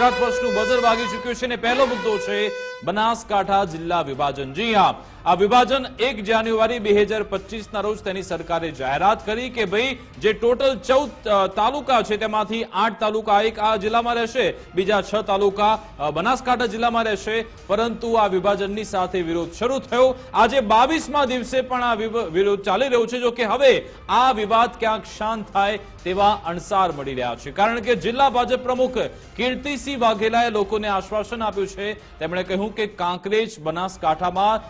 ગુજરાત ફર્સ્ટનું બજર વાગી ચૂક્યું છે અને પહેલો મુદ્દો છે બનાસકાંઠા જિલ્લા વિભાજન. જી હા. આ વિભાજન એક જાન્યુઆરી બે હજાર ના રોજ તેની સરકારે જાહેરાત કરી કે ભાઈ, જે ટોટલ ચૌદ તાલુકા છે તેમાંથી આઠ તાલુકા એક આ જિલ્લામાં રહેશે, બીજા છ તાલુકા બનાસકાંઠા જિલ્લામાં રહેશે. પરંતુ આ વિભાજનની સાથે વિરોધ શરૂ થયો. આજે બાવીસમાં દિવસે પણ આ વિરોધ ચાલી રહ્યો છે. જો કે હવે આ વિવાદ ક્યાંક શાંત થાય તેવા અણસાર મળી રહ્યા છે. કારણ કે જિલ્લા ભાજપ પ્રમુખ કીર્તિસિંહ વાઘેલાએ લોકોને આશ્વાસન આપ્યું છે. તેમણે કહ્યું કે કાંકરેજ, બનાસકાંઠામાં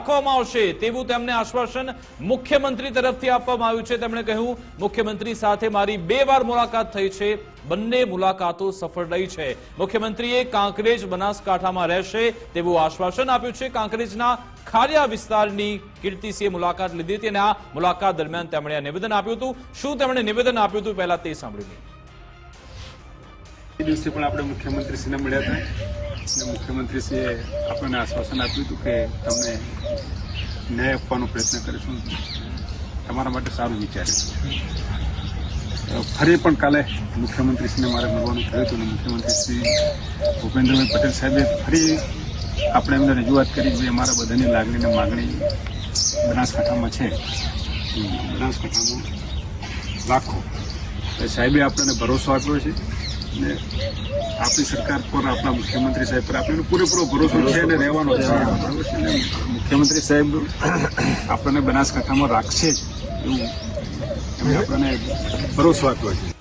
રાખવામાં આવશે તેવું તેમને આશ્વાસન મુખ્યમંત્રી તરફથી આપવામાં આવ્યું છે. તેમણે કહ્યું, મુખ્યમંત્રી સાથે મારી બે વાર મુલાકાત થઈ છે. બંને મુલાકાતો સફળ રહી છે. મુખ્યમંત્રીએ કાંકરેજ બનાસકાંઠામાં રહેશે તેવું આશ્વાસન આપ્યું છે. કાંકરેજના ખારિયા વિસ્તારની કીર્તિસિંહે મુલાકાત લીધી હતી અને આ મુલાકાત દરમિયાન તેમણે આ નિવેદન આપ્યું હતું. શું તેમણે નિવેદન આપ્યું હતું પહેલા તે સાંભળી દિવસે પણ આપણે મુખ્યમંત્રીશ્રીને મળ્યા હતા. અને મુખ્યમંત્રીશ્રીએ આપણને આશ્વાસન આપ્યું હતું કે તમને ન્યાય આપવાનો પ્રયત્ન કરીશું. તમારા માટે સારું વિચાર્યું ફરી પણ કાલે મુખ્યમંત્રીશ્રીને મારે મળવાનું થયું હતું અને મુખ્યમંત્રીશ્રી ભૂપેન્દ્રભાઈ પટેલ સાહેબે ફરી આપણે એમને રજૂઆત કરી જે અમારા બધાની લાગણી અને માગણી બનાસકાંઠામાં છે. બનાસકાંઠામાં રાખો સાહેબે આપણને ભરોસો આપ્યો છે. ને આપણી સરકાર પર આપણા મુખ્યમંત્રી સાહેબ પર આપણને પૂરેપૂરો ભરોસો છે અને રહેવાનો છે. મુખ્યમંત્રી સાહેબ આપણને બનાસકાંઠામાં રાખશે જ એવું આપણને ભરોસો આપ્યો છે.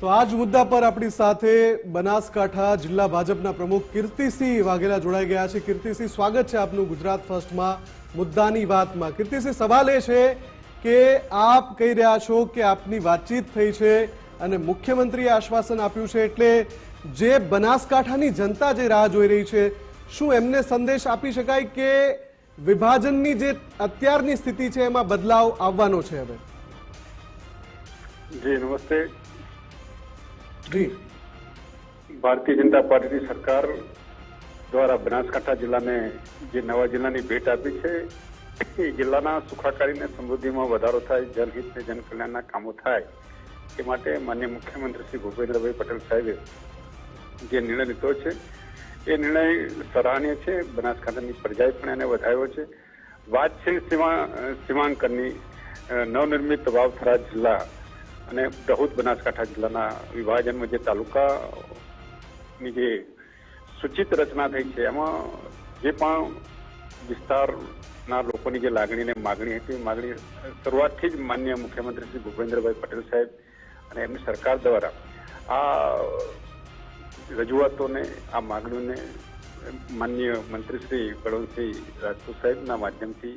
તો આ જ મુદ્દા પર આપણી સાથે બનાસકાંઠા જિલ્લા ભાજપના પ્રમુખ કીર્તિસિંહ વાઘેલા જોડાઈ ગયા છે. કીર્તિસિંહ, સ્વાગત છે આપનું ગુજરાત ફર્સ્ટમાં મુદ્દાની વાતમાં. કીર્તિસિંહ, સવાલ એ છે કે આપ કહી રહ્યા છો કે આપની વાતચીત થઈ છે. અને મુખ્યમંત્રીએ આશ્વાસન આપ્યું છે એટલે જે બનાસકાંઠાની જનતા જે રાહ જોઈ રહી છે શું એમને સંદેશ આપી શકાય કે વિભાજનની જે અત્યારની સ્થિતિ છે એમાં બદલાવ આવવાનો છે હવે? જી નમસ્તે. જી. ભારતીય જનતા પાર્ટીની સરકાર દ્વારા બનાસકાંઠા જિલ્લાને જે નવા જિલ્લાની ભેટ આપી છે એ જિલ્લાના સુખાકારી અને સમૃદ્ધિમાં વધારો થાય જનહિત ને જનકલ્યાણના કામો થાય એ માટે માન્ય મુખ્યમંત્રી શ્રી ભૂપેન્દ્રભાઈ પટેલ સાહેબે જે નિર્ણય લીધો છે, એ નિર્ણય સરાહનીય છે, બનાસકાંઠાની પ્રજાએ પણ એને વધાર્યો છે. વાત છે સીમા, સીમાંકનની નવનિર્મિત વાવથરા જિલ્લા અને દાહોદ બનાસકાંઠા જિલ્લાના વિભાજનમાં જે તાલુકાની જે સૂચિત રચના થઈ છે, એમાં જે પણ વિસ્તારના લોકોની જે લાગણી અને માગણી હતી, માગણી શરૂઆતથી જ માન્ય મુખ્યમંત્રી શ્રી ભૂપેન્દ્રભાઈ પટેલ સાહેબ અને એમની સરકાર દ્વારા આ રજૂઆતોને, આ માગણીઓને માન્ય મંત્રી શ્રી બળવંતસિંહ રાજપૂત સાહેબના માધ્યમથી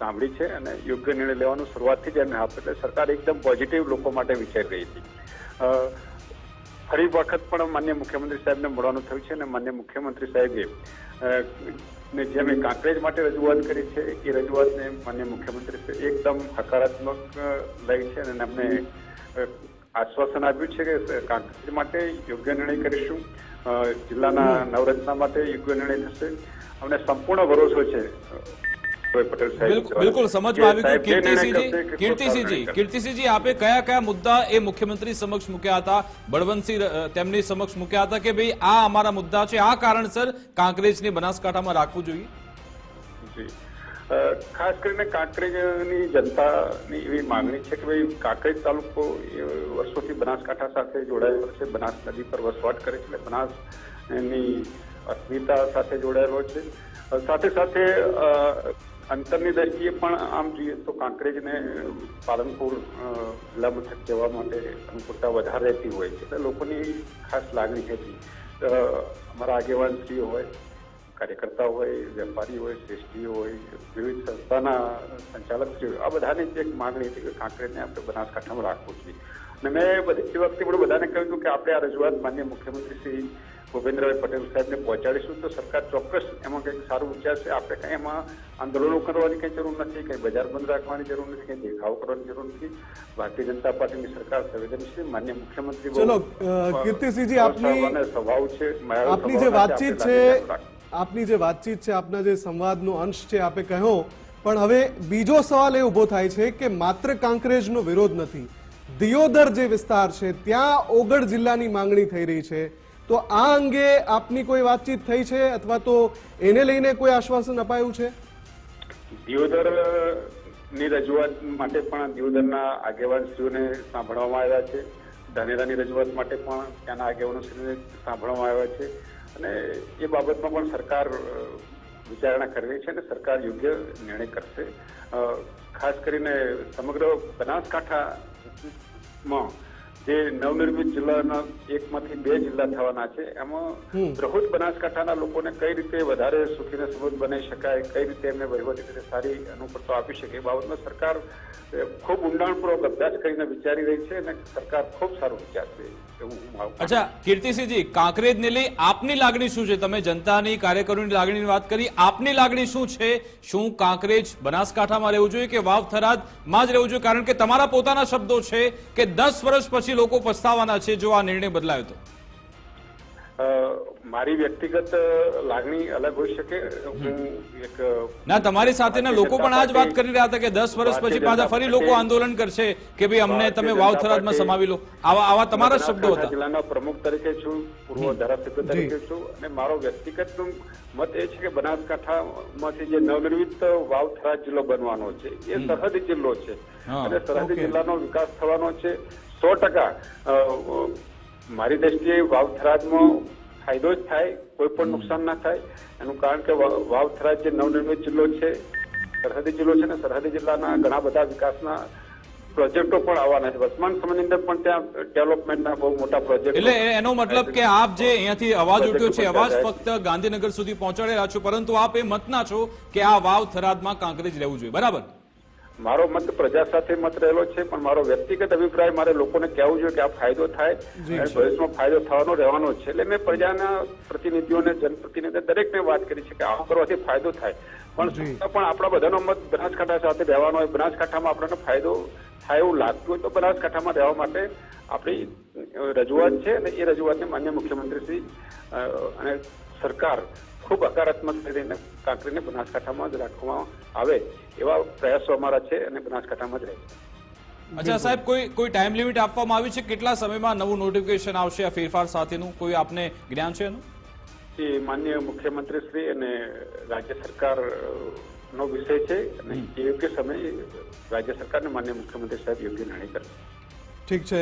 સાંભળી છે અને યોગ્ય નિર્ણય લેવાનું શરૂઆતથી જ એમને આપ્યું. એટલે સરકાર એકદમ પોઝિટિવ લોકો માટે વિચારી રહી હતી. ફરી વખત પણ માન્ય મુખ્યમંત્રી સાહેબને મળવાનું થયું છે અને માન્ય મુખ્યમંત્રી સાહેબે ને જે અમે કાંકરેજ માટે રજૂઆત કરી છે, એ રજૂઆતને માન્ય મુખ્યમંત્રી એકદમ હકારાત્મક લઈ છે અને એમને આશ્વાસન આપ્યું છે કે કાંકરેજ માટે યોગ્ય નિર્ણય કરીશું. જિલ્લાના નવરત્ના માટે યોગ્ય નિર્ણય થશે. અમને સંપૂર્ણ ભરોસો છે. બિલકુલ સમજમાં આવી નિર્ણય કીર્તિસિંહજી કીર્તિસિંહજી કીર્તિસિંહજી આપે કયા કયા મુદ્દા એ મુખ્યમંત્રી સમક્ષ મૂક્યા હતા? બળવંતસિંહ તેમની સમક્ષ મૂક્યા હતા કે ભાઈ આ અમારા મુદ્દા છે? આ કારણસર કાંકરેજને બનાસકાંઠામાં રાખવું જોઈએ? જી. ખાસ કરીને કાંકરેજની જનતાની એવી માંગણી છે કે ભાઈ કાંકરેજ તાલુકો વર્ષોથી બનાસકાંઠા સાથે જોડાયેલો છે. બનાસ નદી પર વસવાટ કરે છે એટલે બનાસની અસ્મિતા સાથે જોડાયેલો છે. સાથે સાથે અંતરની દ્રષ્ટિએ પણ આમ જોઈએ તો કાંકરેજને પાલનપુર જિલ્લા મથક જવા માટે અનુકૂળતા વધારે રહેતી હોય છે. એટલે લોકોની ખાસ લાગણી હતી અમારા આગેવાન શ્રીઓ હોય કાર્યકર્તાઓ હોય વેપારી હોય શ્રેષ્ઠીઓ હોય વિવિધ સંસ્થાના સંચાલકશ્રીઓ આ બધાની જ એક માગણી હતી કે કાંકરેજને આપણે બનાસકાંઠામાં રાખવું જોઈએ. અને મેં બધી વખતે પણ બધાને કહ્યું હતું કે આપણે આ રજૂઆત માન્ય મુખ્યમંત્રી શ્રી ભૂપેન્દ્રભાઈ પટેલ સાહેબને પહોંચાડીશું. તો સરકાર ચોક્કસ એમાં કંઈક સારું વિચારશે આપણે કંઈ એમાં આંદોલનો કરવાની કંઈ જરૂર નથી કંઈ બજાર બંધ રાખવાની જરૂર નથી કંઈ દેખાવ કરવાની જરૂર નથી. ભારતીય જનતા પાર્ટીની સરકાર સંવેદનશીલ માન્ય મુખ્યમંત્રી ચલો, કીર્તિસિંહજી, આપની- સ્વભાવ છે આપની જે વાતચીત છે. આપની જે વાતચીત છે, આપના જે સંવાદનો અંશ છે, આપે કહ્યો. પણ હવે બીજો સવાલ એ ઊભો થાય છે કે માત્ર કાંકરેજનો વિરોધ નથી. દિયોદર જે વિસ્તાર છે, ત્યાં ઓગળ જિલ્લાની માંગણી થઈ રહી છે. તો આ અંગે આપની કોઈ વાતચીત થઈ છે અથવા તો એને લઈને કોઈ આશ્વાસન અપાયું છે? દિયોદરની રજૂઆત માટે પણ દિયોદરના આગેવાનશ્રીઓને સાંભળવામાં આવ્યા છે. ધાનેરાની રજૂઆત માટે પણ ત્યાંના આગેવાનશ્રીઓને સાંભળવામાં આવ્યા છે. અને એ બાબતમાં પણ સરકાર વિચારણા કરી રહી છે અને સરકાર યોગ્ય નિર્ણય કરશે ખાસ કરીને સમગ્ર બનાસકાંઠામાં જે નવનિર્મિત જિલ્લાના એકમાંથી બે જિલ્લા થવાના છે એમાં બૃહદ બનાસકાંઠાના લોકોને કઈ રીતે વધારે સુખીને સમૃદ્ધ બનાવી શકાય કઈ રીતે એમને વહીવટી રીતે સારી અનુકૂળતા આપી શકે એ બાબતમાં સરકાર ખૂબ ઊંડાણપૂર્વક અભ્યાસ કરીને વિચારી રહી છે અને સરકાર ખૂબ સારું વિચારશે રહી છું. અચ્છા, કીર્તિસિંહજી, કાંકરેજને લઈ આપની લાગણી શું છે? તમે જનતાની કાર્યકરોની લાગણીની વાત કરી. આપની લાગણી શું છે? શું કાંકરેજ બનાસકાંઠામાં રહેવું જોઈએ કે વાવ થરાદમાં જ રહેવું જોઈએ? કારણ કે તમારા પોતાના શબ્દો છે કે દસ વર્ષ પછી લોકો પસ્તાવાના છે, જો આ નિર્ણય બદલાયો તો. મારી વ્યક્તિગત લાગણી અલગ હોઈ શકે. હું એક ના તમારી સાથેના લોકો પણ આ જ વાત કરી રહ્યા હતા કે દસ વર્ષ પછી પાછા ફરી લોકો આંદોલન કરશે કે ભાઈ અમને તમે ભારતીય વાવ જનતા થરાદમાં પાર્ટી- સમાવી લો. આવા આવા તમારા શબ્દો હતા. જિલ્લાના પ્રમુખ તરીકે છું પૂર્વ ધારાસભ્ય તરીકે છું અને મારો વ્યક્તિગત મત એ છે કે બનાસકાંઠામાંથી જે નવનિર્મિત વાવથરાજ જિલ્લો બનવાનો છે એ સરહદી જિલ્લો છે. અને સરહદી જિલ્લાનો વિકાસ થવાનો છે. સો ટકા મારી દ્રષ્ટિએ વાવ થરાદમાં ફાયદો જ થાય કોઈ પણ નુકસાન ના થાય. એનું કારણ કે વાવ થરાદ જે નવનિર્મિત જિલ્લો છે સરહદી જિલ્લો છે ને સરહદી જિલ્લાના ઘણા બધા વિકાસના પ્રોજેક્ટો પણ આવવાના છે. વર્તમાન સમયની અંદર પણ ત્યાં ડેવલપમેન્ટના બહુ મોટા પ્રોજેક્ટ એટલે એનો મતલબ કે આપ જે અહીંયાથી અવાજ ઉઠ્યો છે અવાજ ફક્ત ગાંધીનગર સુધી પહોંચાડી રહ્યા છો પરંતુ આપ એ મતના છો કે આ વાવ થરાદમાં કાંકરેજ રહેવું જોઈએ. બરાબર? મારો મત પ્રજા સાથે મત રહેલો છે પણ મારો વ્યક્તિગત અભિપ્રાય મારે લોકોને કહેવું જોઈએ કે આ ફાયદો થાય અને ભવિષ્યમાં ફાયદો થવાનો રહેવાનો છે. એટલે મેં પ્રજાના પ્રતિનિધિઓને જનપ્રતિનિધિ દરેકને વાત કરી છે કે આમ કરવાથી ફાયદો થાય. પણ. પણ આપણા બધાનો મત બનાસકાંઠા સાથે રહેવાનો હોય બનાસકાંઠામાં આપણને ફાયદો થાય એવું લાગતું હોય તો બનાસકાંઠામાં રહેવા માટે આપણી રજૂઆત છે અને એ રજૂઆતને માન્ય મુખ્યમંત્રી શ્રી અને સરકાર ખૂબ હકારાત્મક કરીને કાંકરીને બનાસકાંઠામાં જ રાખવામાં આવે એવા પ્રયાસો અમારા છે અને બનાસકાંઠામાં જ રહે છે. અચ્છા સાહેબ કોઈ કોઈ ટાઈમ લિમિટ આપવામાં આવી છે? કેટલા સમયમાં નવું નોટિફિકેશન આવશે આ ફેરફાર સાથેનું? કોઈ આપને જ્ઞાન છે એનું? એ માન્ય મુખ્યમંત્રી શ્રી અને રાજ્ય સરકાર નો વિષય છે અને એ યોગ્ય સમય રાજ્ય સરકાર અને માન્ય મુખ્યમંત્રી સાહેબ યોગ્ય નિર્ણય કરશે ઠીક છે.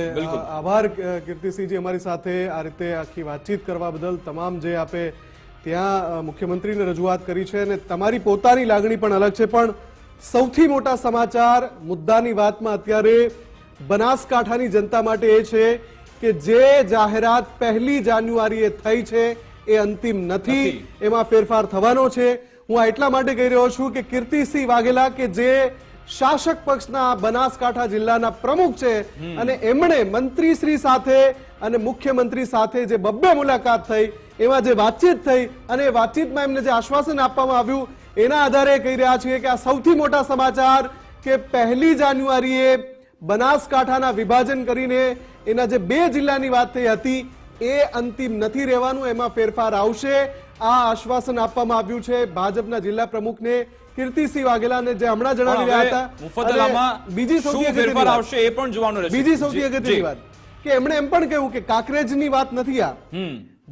આભાર કીર્તિસિંહજી અમારી સાથે આ રીતે આખી વાતચીત કરવા બદલ તમામ જે આપે ત્યાં મુખ્યમંત્રીને રજૂઆત કરી છે અને તમારી પોતાની લાગણી પણ અલગ છે. પણ સૌથી મોટા સમાચાર મુદ્દાની વાતમાં અત્યારે બનાસકાંઠાની જનતા માટે એ છે કે જે જાહેરાત પહેલી જાન્યુઆરીએ થઈ છે એ અંતિમ નથી. એમાં ફેરફાર થવાનો છે. હું આ એટલા માટે કહી રહ્યો છું કે કીર્તિસિંહ વાઘેલા કે જે શાસક પક્ષના બનાસકાંઠા જિલ્લાના પ્રમુખ છે અને એમણે મંત્રીશ્રી સાથે અને મુખ્યમંત્રી સાથે જે બબ્બે મુલાકાત થઈ એમાં જે વાતચીત થઈ અને વાતચીતમાં એમને જે આશ્વાસન આપવામાં આવ્યું એના આધારે કહી રહ્યા છીએ કે આ સૌથી મોટા સમાચાર કે પહેલી જાન્યુઆરીએ બનાસકાંઠાના વિભાજન કરીને એના જે બે જિલ્લાની વાત થઈ હતી એ અંતિમ નથી રહેવાનું એમાં ફેરફાર આવશે. આ આશ્વાસન આપવામાં આવ્યું છે ભાજપના જિલ્લા પ્રમુખને કીર્તિસિંહ વાઘેલાને જે હમણાં જણાવી રહ્યા હતા. બીજી સૌથી અગત્યની વાત- આવશે એ પણ જોવાનું બીજી સૌથી અગત્યની વાત. કે એમણે એમ પણ કહ્યું કે કાંકરેજની વાત નથી આ.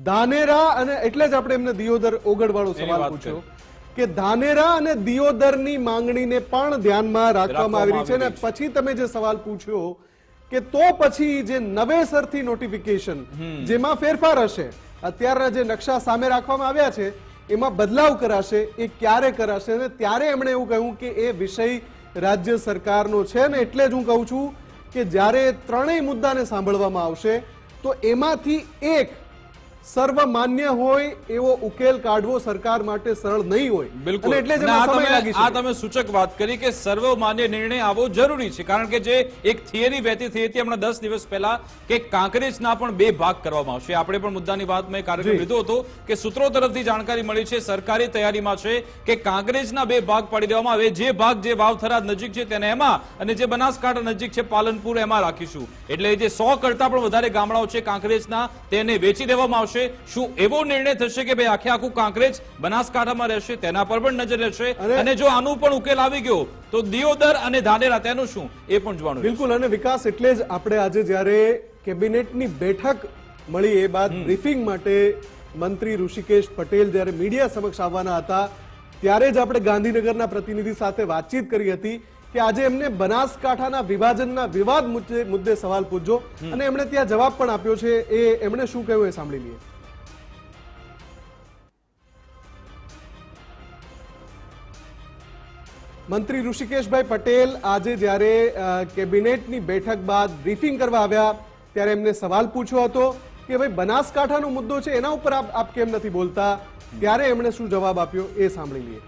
ધાનેરા અને એટલે જ આપણે એમને દિયોદર ઓગળવાળો સવાલ પૂછ્યો કે ધાનેરા અને દિયોદરની માંગણીને પણ ધ્યાનમાં રાખવામાં આવી રહી છે અને પછી તમે જે સવાલ પૂછ્યો કે તો પછી જે નવેસરથી નોટિફિકેશન જેમાં ફેરફાર હશે અત્યારના જે નકશા સામે રાખવામાં આવ્યા છે એમાં બદલાવ કરાશે એ ક્યારે કરાશે અને ત્યારે એમણે એવું કહ્યું કે એ વિષય રાજ્ય સરકારનો છે ને એટલે જ હું કહું છું કે જ્યારે ત્રણેય મુદ્દાને સાંભળવામાં આવશે તો એમાંથી એક સર્વમાન્ય હોય એવો ઉકેલ કાઢવો સરકાર માટે સરળ નહીં હોય. બિલકુલ. એટલે આ તમે સૂચક વાત કરી કે સર્વમાન્ય નિર્ણય આવવો જરૂરી છે કારણ કે જે એક થિયરી વહેતી થઈ હતી હમણાં દસ દિવસ પહેલા કે કાંકરેજના પણ બે ભાગ કરવામાં આવશે. આપણે પણ મુદ્દાની વાત મેં કાર્યક્રમ લીધો હતો કે સૂત્રો તરફથી જાણકારી મળી છે સરકારી તૈયારીમાં છે કે કાંકરેજના બે ભાગ પાડી દેવામાં આવે. જે ભાગ જે વાવથરાદ નજીક છે તેને એમાં અને જે બનાસકાંઠા નજીક છે પાલનપુર એમાં રાખીશું. એટલે જે સો કરતા પણ વધારે ગામડાઓ છે કાંકરેજના તેને વેચી દેવામાં આવશે. આવશે શું એવો નિર્ણય થશે કે ભાઈ આખે આખું કાંકરેજ બનાસકાંઠામાં રહેશે? તેના પર પણ નજર રહેશે. અને- જો આનું પણ ઉકેલ આવી ગયો તો દિયોદર અને ધાનેરા તેનું શું? એ પણ જોવાનું બિલકુલ અને વિકાસ એટલે જ આપણે આજે જ્યારે કેબિનેટની બેઠક મળી એ બાદ બ્રીફિંગ માટે મંત્રી ઋષિકેશ પટેલ જ્યારે મીડિયા સમક્ષ આવવાના હતા ત્યારે જ આપણે ગાંધીનગરના પ્રતિનિધિ સાથે વાતચીત કરી હતી કે આજે એમને બનાસકાંઠાના વિભાજનના વિવાદ મુદ્દે મુદ્દે સવાલ પૂછજો. અને એમણે ત્યાં જવાબ પણ આપ્યો છે. એ એમણે શું કહ્યું એ સાંભળી લઈએ. મંત્રી ઋષિકેશભાઈ પટેલ આજે જ્યારે કેબિનેટની બેઠક બાદ બ્રીફિંગ કરવા આવ્યા, ત્યારે એમને સવાલ પૂછ્યો હતો કે ભાઈ, બનાસકાંઠાનો મુદ્દો છે, એના ઉપર આપ આપ કેમ નથી બોલતા? ત્યારે એમણે શું જવાબ આપ્યો એ સાંભળી લઈએ.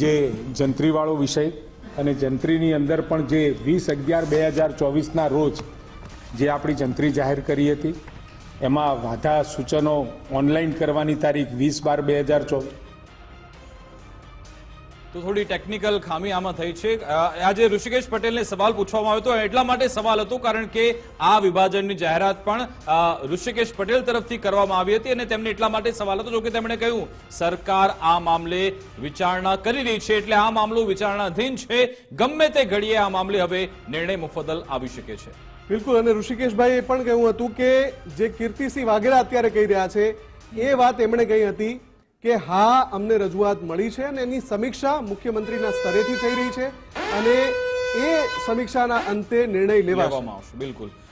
જે જંત્રીવાળો વિષય અને જંત્રીની અંદર પણ જે વીસ અગિયાર બે હજાર ચોવીસના રોજ જે આપણી જંત્રી જાહેર કરી હતી, એમાં વાધા સૂચનો ઓનલાઈન કરવાની તારીખ વીસ બાર બે હજાર ચોવીસ તો થોડી ટેકનિકલ ખામી આમાં થઈ છે. આજે ઋષિકેશ પટેલને સવાલ પૂછવામાં આવ્યો હતો એટલા માટે સવાલ હતો કારણ કે આ વિભાજનની જાહેરાત પણ ઋષિકેશ પટેલ તરફથી કરવામાં આવી હતી અને તેમને એટલા માટે સવાલ હતો. જોકે તેમણે કહ્યું, સરકાર આ મામલે વિચારણા કરી રહી છે એટલે આ મામલો વિચારણાધીન છે. ગમે તે ઘડીએ આ મામલે હવે નિર્ણય મુફદલ આવી શકે છે. બિલકુલ, અને ઋષિકેશભાઈ એ પણ કહ્યું હતું કે જે કીર્તિસિંહ વાઘેલા અત્યારે કહી રહ્યા છે, એ વાત એમણે કહી હતી કે હા, અમને રજૂઆત મળી છે અને એની સમીક્ષા મુખ્યમંત્રીના સ્તરેથી થઈ રહી છે અને એ સમીક્ષાના અંતે નિર્ણય લેવામાં આવશે, બિલકુલ.